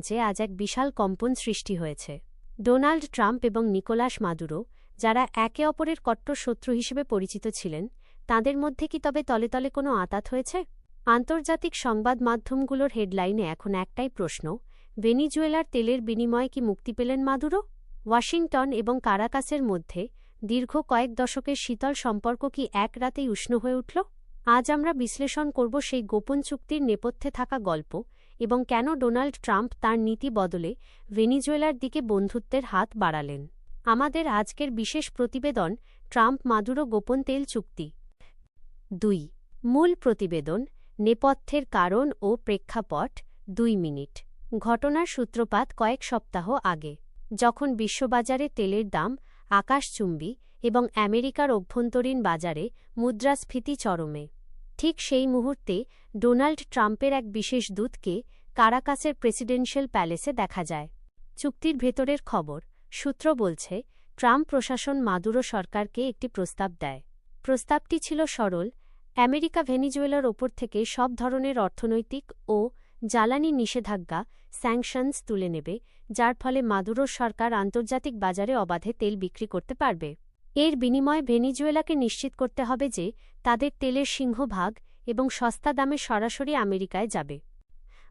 মঞ্চে আজ এক বিশাল কম্পন সৃষ্টি হয়েছে। ডোনাল্ড ট্রাম্প এবং নিকোলাস মাদুরো, যারা একে অপরের কট্টর শত্রু হিসেবে পরিচিত ছিলেন, তাদের মধ্যে কি তবে তলে তলে কোনো আতাত হয়েছে? আন্তর্জাতিক সংবাদ মাধ্যমগুলোর হেডলাইনে এখন একটাই প্রশ্ন, ভেনিজুয়েলার তেলের বিনিময়ে কি মুক্তি পেলেন মাদুরো? ওয়াশিংটন এবং কারাকাসের মধ্যে দীর্ঘ কয়েক দশকের শীতল সম্পর্ক কি এক রাতেই উষ্ণ হয়ে উঠল? আজ আমরা বিশ্লেষণ করব সেই গোপন চুক্তির নেপথ্যে থাকা গল্প এবং কেন ডোনাল্ড ট্রাম্প তার নীতি বদলে ভেনিজুয়েলার দিকে বন্ধুত্বের হাত বাড়ালেন। আমাদের আজকের বিশেষ প্রতিবেদন, ট্রাম্প মাদুরো গোপন তেল চুক্তি। দুই, মূল প্রতিবেদন, নেপথ্যের কারণ ও প্রেক্ষাপট। দুই মিনিট, ঘটনার সূত্রপাত কয়েক সপ্তাহ আগে। যখন বিশ্ববাজারে তেলের দাম, আকাশচুম্বী এবং আমেরিকার অভ্যন্তরীণ বাজারে মুদ্রাস্ফীতি চরমে। ঠিক সেই মুহূর্তে ডোনাল্ড ট্রাম্পের এক বিশেষ দূতকে কারাকাসের প্রেসিডেন্সিয়াল প্যালেসে দেখা যায়। চুক্তির ভেতরের খবর, সূত্র বলছে, ট্রাম্প প্রশাসন মাদুরো সরকারকে একটি প্রস্তাব দেয়। প্রস্তাবটি ছিল সরল, আমেরিকা ভেনিজুয়েলার ওপর থেকে সব ধরনের অর্থনৈতিক ও জ্বালানি নিষেধাজ্ঞা স্যাংশনস তুলে নেবে, যার ফলে মাদুরো সরকার আন্তর্জাতিক বাজারে অবাধে তেল বিক্রি করতে পারবে। এর বিনিময়ে ভেনিজুয়েলাকে নিশ্চিত করতে হবে যে তাদের তেলের সিংহভাগ এবং সস্তা দামে সরাসরি আমেরিকায় যাবে।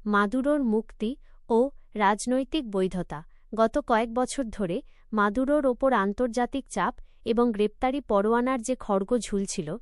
মাদুরোর মুক্তি ও রাজনৈতিক বৈধতা। গত কয়েক বছর ধরে মাদুরোর ওপর আন্তর্জাতিক চাপ এবং গ্রেপ্তারি পরোয়ানার যে খড়গ ঝুলছিল